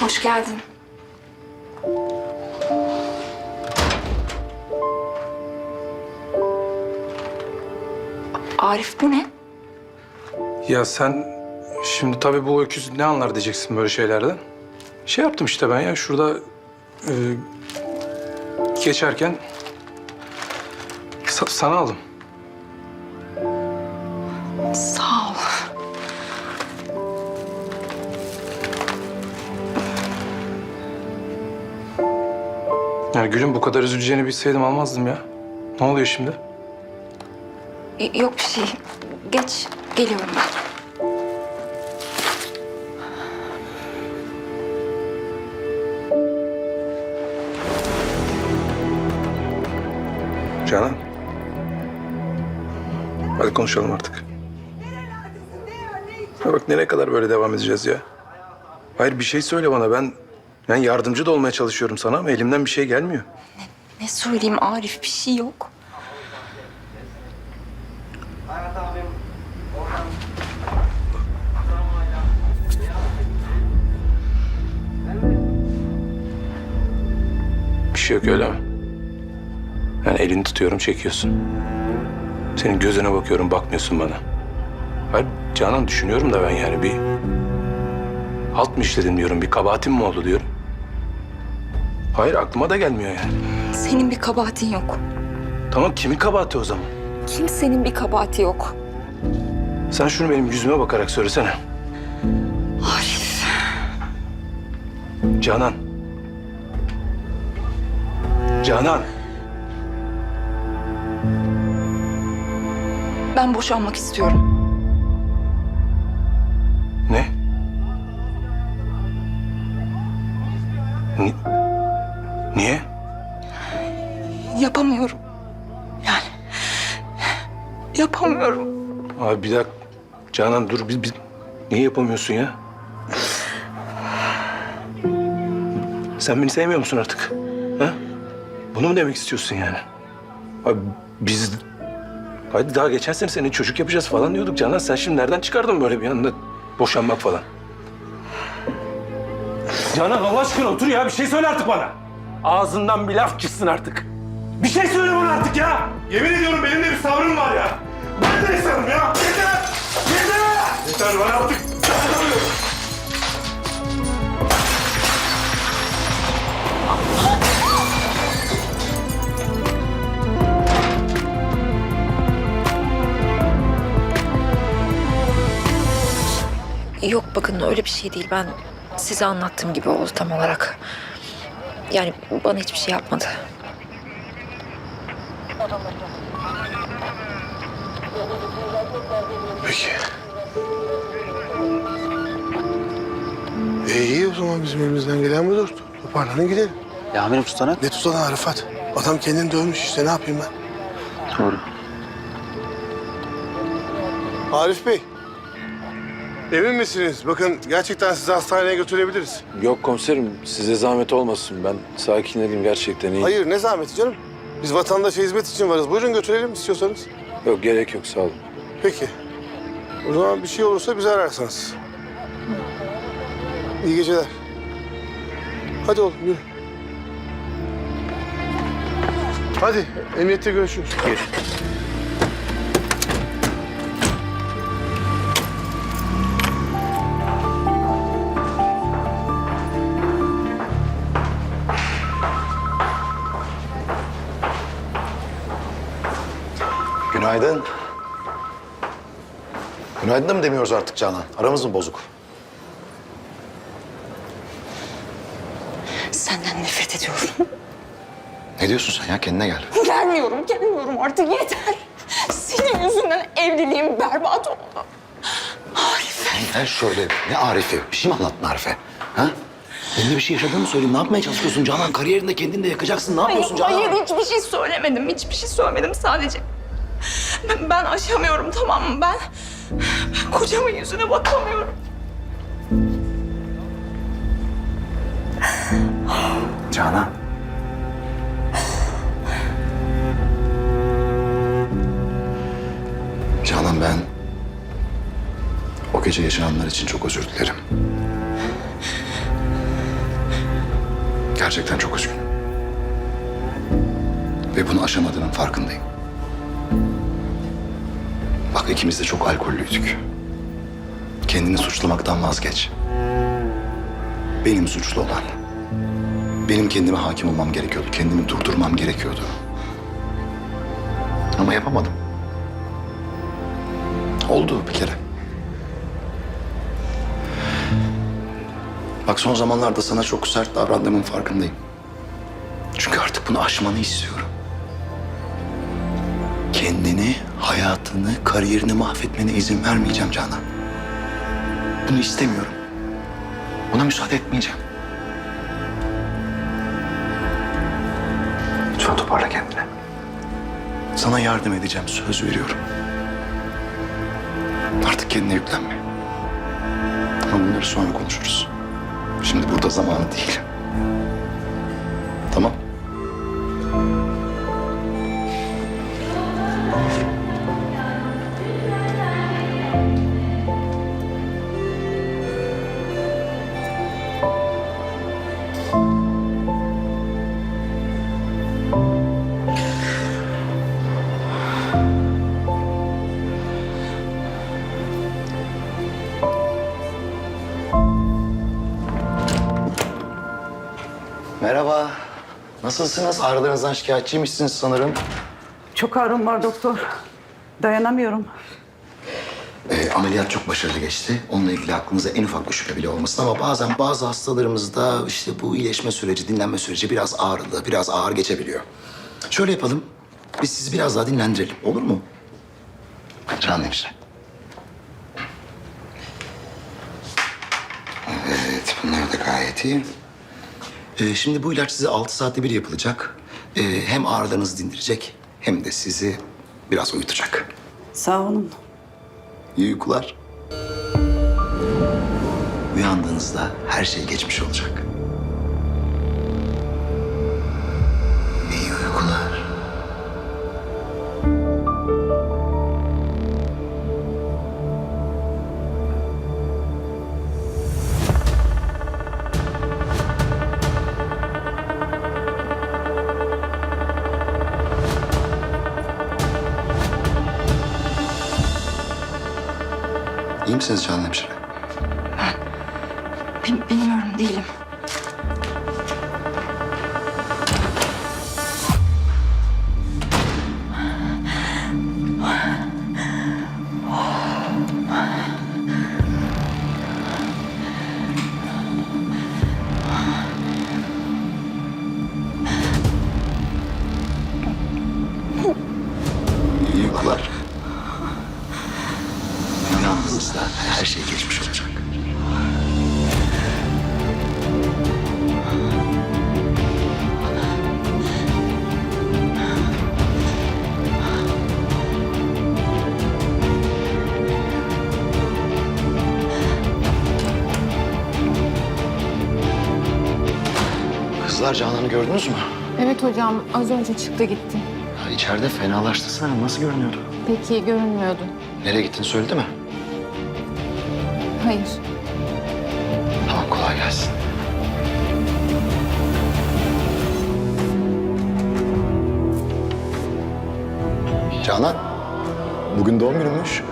Hoş geldin. Arif bu ne? Ya sen şimdi tabii bu öküz ne anlar diyeceksin böyle şeylerden. Şey yaptım işte ben ya şurada e, geçerken sa- sana aldım. Yani gülüm bu kadar üzüleceğini bilseydim almazdım ya. Ne oluyor şimdi? Yok bir şey. Geç. Geliyorum ben. Canan. Hadi konuşalım artık. Ya bak nereye kadar böyle devam edeceğiz ya? Hayır bir şey söyle bana ben ben yardımcı da olmaya çalışıyorum sana ama elimden bir şey gelmiyor. Ne söyleyeyim Arif bir şey yok. Bir şey yok öyle mi? Yani elini tutuyorum çekiyorsun. Senin gözüne bakıyorum bakmıyorsun bana. Hayır Canan düşünüyorum da ben yani bir... Halt mı işledin diyorum, bir kabahatim mi oldu diyorum. Hayır aklıma da gelmiyor yani. Senin bir kabahatin yok. Tamam kimin kabahati o zaman? Kimsenin bir kabahati yok. Sen şunu benim yüzüme bakarak söylesene. Arif. Canan. Canan. Ben boşanmak istiyorum. Ne? Ni- Yapamıyorum. Yani yapamıyorum. Abi bir dakika. Canan dur biz, biz... Niye yapamıyorsun ya? Sen beni sevmiyor musun artık? Ha? Bunu mu demek istiyorsun yani? Abi biz... Hadi daha geçen sene senin çocuk yapacağız falan diyorduk Canan. Sen şimdi nereden çıkardın böyle bir anda boşanmak falan? Canan Allah aşkına otur ya. Bir şey söyle artık bana. Ağzından bir laf çıksın artık. Bir şey söyle bana artık ya. Yemin ediyorum benim de bir sabrım var ya. Ben de insanım ya. Yeter! Yeter! Yeter ben artık dayanamıyorum. Yok bakın öyle bir şey değil. Ben size anlattığım gibi oldu tam olarak. Yani bana hiçbir şey yapmadı. Peki. E iyi o zaman bizim elimizden gelen budur. Toparlanın gidelim. Ya amirim tutanak. Ne tutana Arifat? Adam kendini dövmüş işte ne yapayım ben? Doğru. Arif Bey. Emin misiniz? Bakın gerçekten sizi hastaneye götürebiliriz. Yok komiserim size zahmet olmasın. Ben sakinledim gerçekten iyi. Hayır ne zahmeti canım. Biz vatandaşa hizmet için varız. Buyurun götürelim istiyorsanız. Yok gerek yok sağ olun. Peki. O zaman bir şey olursa bizi ararsanız. İyi geceler. Hadi oğlum yürü. Hadi emniyette görüşürüz. Günaydın. Günaydın da mı demiyoruz artık Canan? Aramız mı bozuk? Senden nefret ediyorum. Ne diyorsun sen ya? Kendine gel. Gelmiyorum, gelmiyorum artık yeter. Senin yüzünden evliliğim berbat oldu. Arif. Gel şöyle. Ne Arif'i? Bir şey mi anlattın Arif'e? Ha? Benimle bir şey yaşadığını söyleyeyim. Ne yapmaya çalışıyorsun Canan? Kariyerinde kendini de yakacaksın. Ne yapıyorsun Canan? Hayır hiçbir şey söylemedim. Hiçbir şey söylemedim sadece. Ben, ben aşamıyorum tamam mı? Ben, ben kocamın yüzüne bakamıyorum. Canan. Canan ben... O gece yaşananlar için çok özür dilerim. Gerçekten çok üzgünüm. Ve bunu aşamadığının farkındayım. Bak ikimiz de çok alkollüydük. Kendini suçlamaktan vazgeç. Benim suçlu olan. Benim kendime hakim olmam gerekiyordu. Kendimi durdurmam gerekiyordu. Ama yapamadım. Oldu bir kere. Bak son zamanlarda sana çok sert davrandığımın farkındayım. Çünkü artık bunu aşmanı istiyorum. Hayatını, kariyerini mahvetmene izin vermeyeceğim Canan. Bunu istemiyorum. Buna müsaade etmeyeceğim. Lütfen toparla kendini. Sana yardım edeceğim, söz veriyorum. Artık kendine yüklenme. Ama bunları sonra konuşuruz. Şimdi burada zamanı değil. Merhaba. Nasılsınız? Ağrılarınızdan şikayetçiymişsiniz sanırım. Çok ağrım var doktor. Dayanamıyorum. Ee, ameliyat çok başarılı geçti. Onunla ilgili aklınıza en ufak bir şüphe bile olmasın ama bazen bazı hastalarımızda işte bu iyileşme süreci, dinlenme süreci biraz ağrılı, biraz ağır geçebiliyor. Şöyle yapalım. Biz sizi biraz daha dinlendirelim. Olur mu? Can hemşire. Evet, bunlar da gayet iyi. Ee, şimdi bu ilaç size altı saatte bir yapılacak. Ee, hem ağrılarınızı dindirecek hem de sizi biraz uyutacak. Sağ olun. İyi uykular. Uyandığınızda her şey geçmiş olacak. Bil- bilmiyorum değilim. Kızlar Canan'ı gördünüz mü? Evet hocam az önce çıktı gitti. Ya içeride fenalaştı sanırım. Nasıl görünüyordu? Peki görünmüyordu. Nereye gittiğini söyledi mi? Hayır. Tamam kolay gelsin. Canan, bugün doğum günümmüş.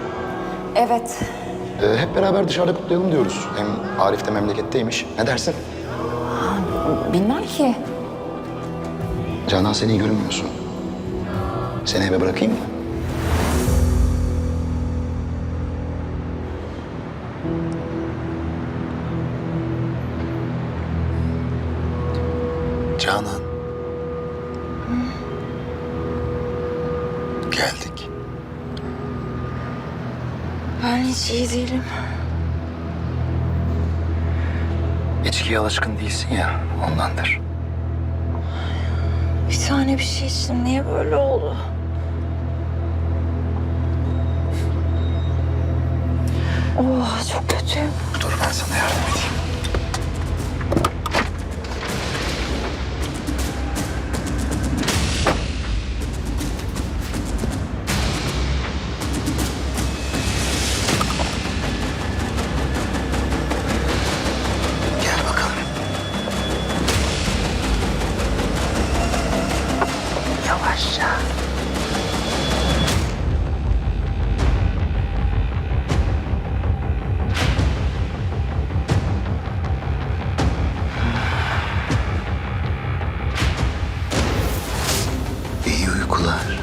Evet. Ee, hep beraber dışarıda kutlayalım diyoruz. Hem Arif de memleketteymiş. Ne dersin? Bilmem ki. Canan sen iyi görünmüyorsun. Seni eve bırakayım mı? Canan. Geldik. Ben hiç iyi değilim. İçkiye alışkın değilsin ya ondandır. Bir tane bir şey içtim. Niye böyle oldu? Oh çok kötüyüm. Dur ben sana yardım edeyim. İyi uykular.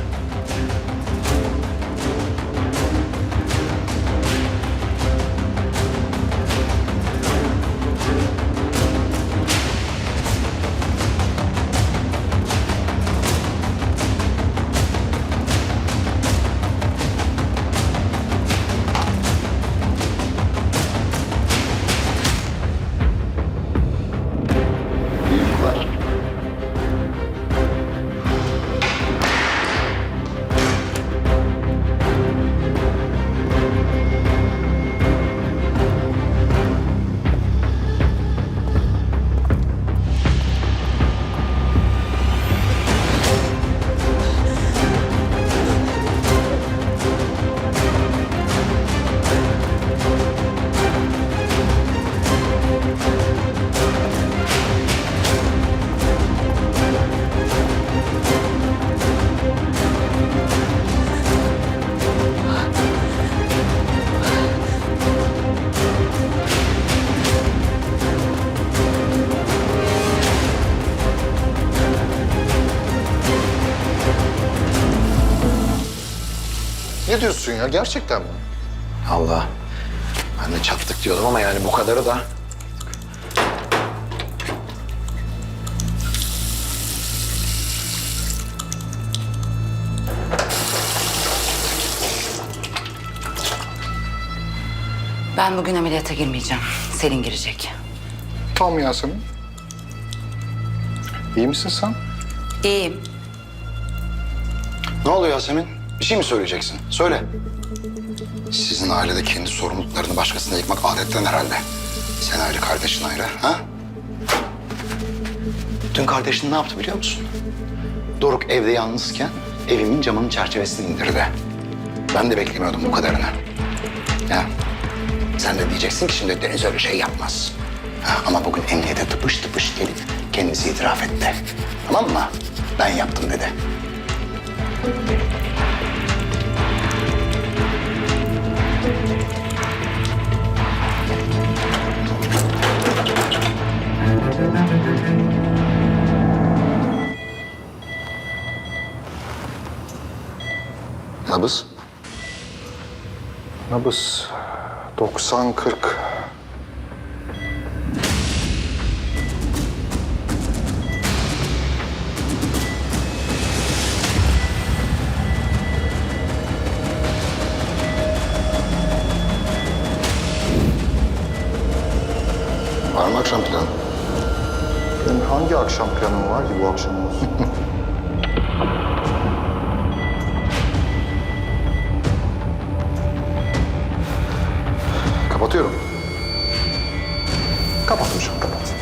Diyorsun ya? Gerçekten mi? Allah. Ben de çattık diyordum ama yani bu kadarı da. Ben bugün ameliyata girmeyeceğim. Selin girecek. Tamam Yasemin. İyi misin sen? İyiyim. Ne oluyor Yasemin? Bir şey mi söyleyeceksin? Söyle. Sizin ailede kendi sorumluluklarını başkasına yıkmak adetten herhalde. Sen ayrı, kardeşin ayrı, ha? Dün kardeşin ne yaptı biliyor musun? Doruk evde yalnızken evimin camının çerçevesini indirdi. Ben de beklemiyordum bu kadarını. Ya, sen de diyeceksin ki şimdi Deniz öyle şey yapmaz. Ha, ama bugün emniyete tıpış tıpış gelip kendisi itiraf etti. Tamam mı? Ben yaptım dedi. Nabız? Nabız 90-40. Hangi akşam planım var ki bu akşam olsun? Kapatıyorum. Kapat hocam, kapat.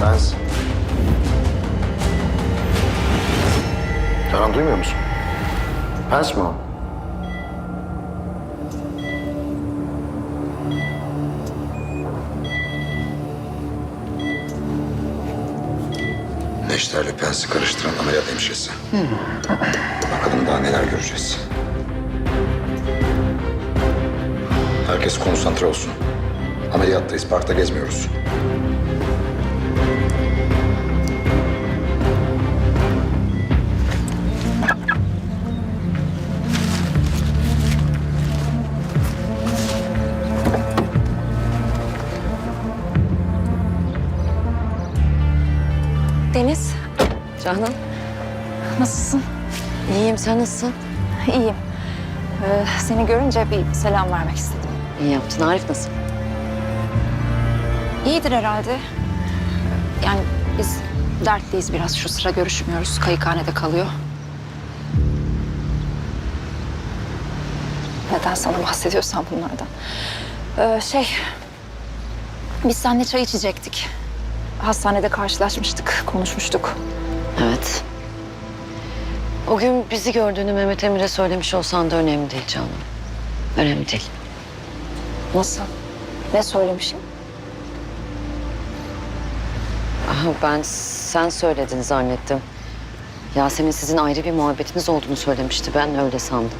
Pens. Canan duymuyor musun? Pens mi o? Neşterle Pens'i karıştıran ameliyat hemşiresi. Bakalım daha neler göreceğiz. Herkes konsantre olsun. Ameliyattayız, parkta gezmiyoruz. Canan, nasılsın? iyiyim. Sen nasılsın? İyiyim. Ee, seni görünce bir selam vermek istedim. İyi yaptın. Arif nasıl? İyidir herhalde. Yani biz dertliyiz biraz. Şu sıra görüşmüyoruz. Kayıkhanede kalıyor. Neden sana bahsediyorsam bunlardan. Ee, şey, biz seninle çay içecektik. Hastanede karşılaşmıştık, konuşmuştuk. Evet. O gün bizi gördüğünü Mehmet Emir'e söylemiş olsan da önemli değil Canan. Önemli değil. Nasıl? Ne söylemişim? Aha, ben sen söyledin zannettim. Yasemin sizin ayrı bir muhabbetiniz olduğunu söylemişti. Ben öyle sandım.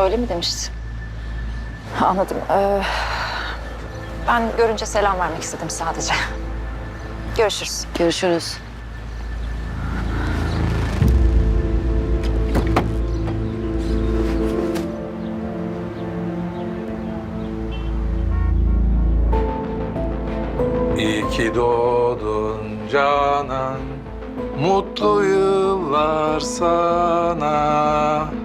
Öyle mi demişti? Anladım. Ee, ben görünce selam vermek istedim sadece. Görüşürüz. Görüşürüz. İyi ki doğdun Canan Mutlu yıllar sana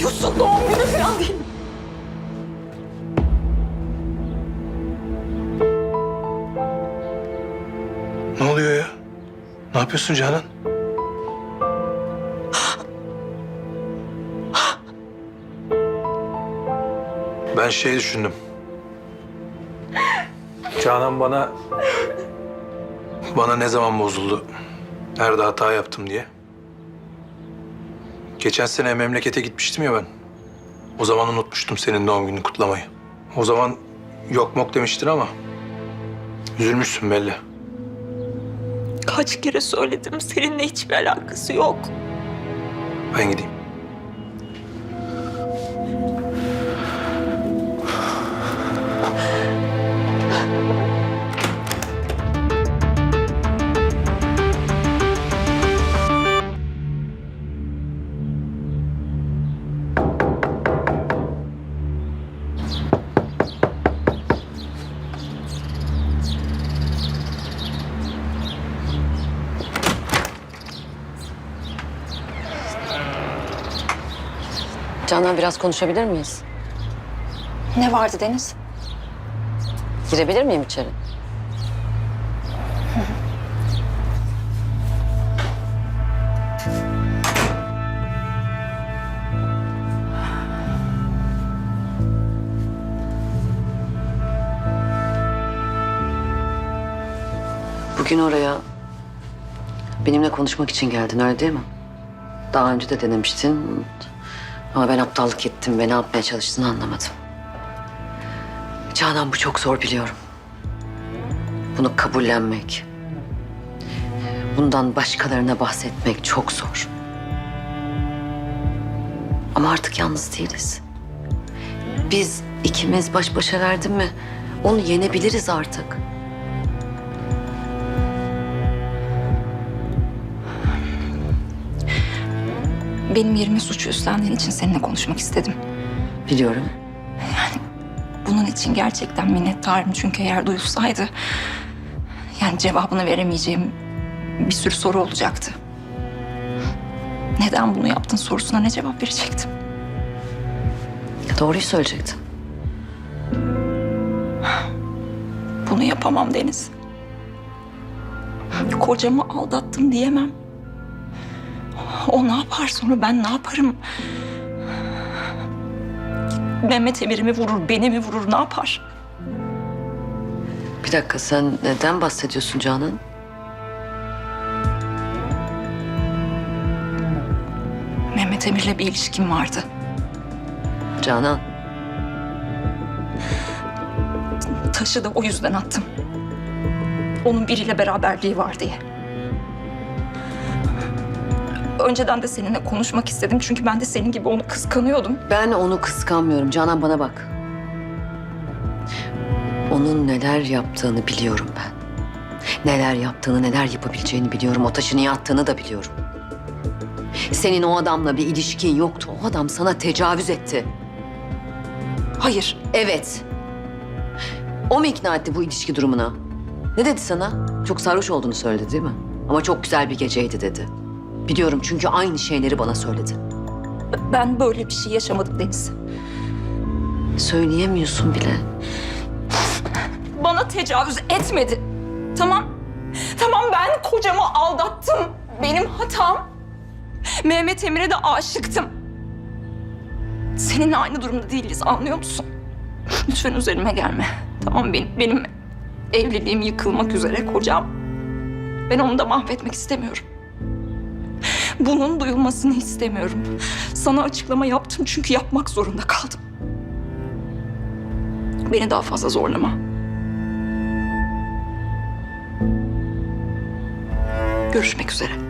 yapıyorsun? Doğum günü falan değil. Ne oluyor ya? Ne yapıyorsun Canan? Ben şey düşündüm. Canan bana... Bana ne zaman bozuldu? Nerede hata yaptım diye. Geçen sene memlekete gitmiştim ya ben. O zaman unutmuştum senin doğum gününü kutlamayı. O zaman yok mok demiştin ama... Üzülmüşsün belli. Kaç kere söyledim. Seninle hiçbir alakası yok. Ben gideyim. Canan biraz konuşabilir miyiz? Ne vardı Deniz? Girebilir miyim içeri? Bugün oraya benimle konuşmak için geldin öyle değil mi? Daha önce de denemiştin. Ama ben aptallık ettim ve ne yapmaya çalıştığını anlamadım. Canan bu çok zor biliyorum. Bunu kabullenmek, bundan başkalarına bahsetmek çok zor. Ama artık yalnız değiliz. Biz ikimiz baş başa verdim mi onu yenebiliriz artık. Benim yerime suçu üstlendiğin için seninle konuşmak istedim. Biliyorum. Bunun için gerçekten minnettarım çünkü eğer duyulsaydı... ...yani cevabını veremeyeceğim bir sürü soru olacaktı. Neden bunu yaptın sorusuna ne cevap verecektim? Doğruyu söyleyecektin. Bunu yapamam Deniz. Kocamı aldattım diyemem. O ne yapar sonra ben ne yaparım? Mehmet Emir'imi vurur, beni mi vurur, ne yapar? Bir dakika sen neden bahsediyorsun Canan? Mehmet Emir'le bir ilişkim vardı. Canan. Taşı da o yüzden attım. Onun biriyle beraberliği var diye. Önceden de seninle konuşmak istedim çünkü ben de senin gibi onu kıskanıyordum. Ben onu kıskanmıyorum. Canan bana bak. Onun neler yaptığını biliyorum ben. Neler yaptığını, neler yapabileceğini biliyorum. O taşı niye attığını da biliyorum. Senin o adamla bir ilişkin yoktu. O adam sana tecavüz etti. Hayır, Evet. O mu ikna etti bu ilişki durumuna? Ne dedi sana? Çok sarhoş olduğunu söyledi değil mi? Ama çok güzel bir geceydi dedi. Biliyorum çünkü aynı şeyleri bana söyledi. ben böyle bir şey yaşamadım Deniz. Söyleyemiyorsun bile. Bana tecavüz etmedi. Tamam. Tamam ben kocamı aldattım. Benim hatam. Mehmet Emir'e de aşıktım. Seninle aynı durumda değiliz anlıyor musun? Lütfen üzerime gelme. Tamam benim, benim evliliğim yıkılmak üzere kocam. Ben onu da mahvetmek istemiyorum. Bunun duyulmasını istemiyorum. Sana açıklama yaptım çünkü yapmak zorunda kaldım. Beni daha fazla zorlama. Görüşmek üzere.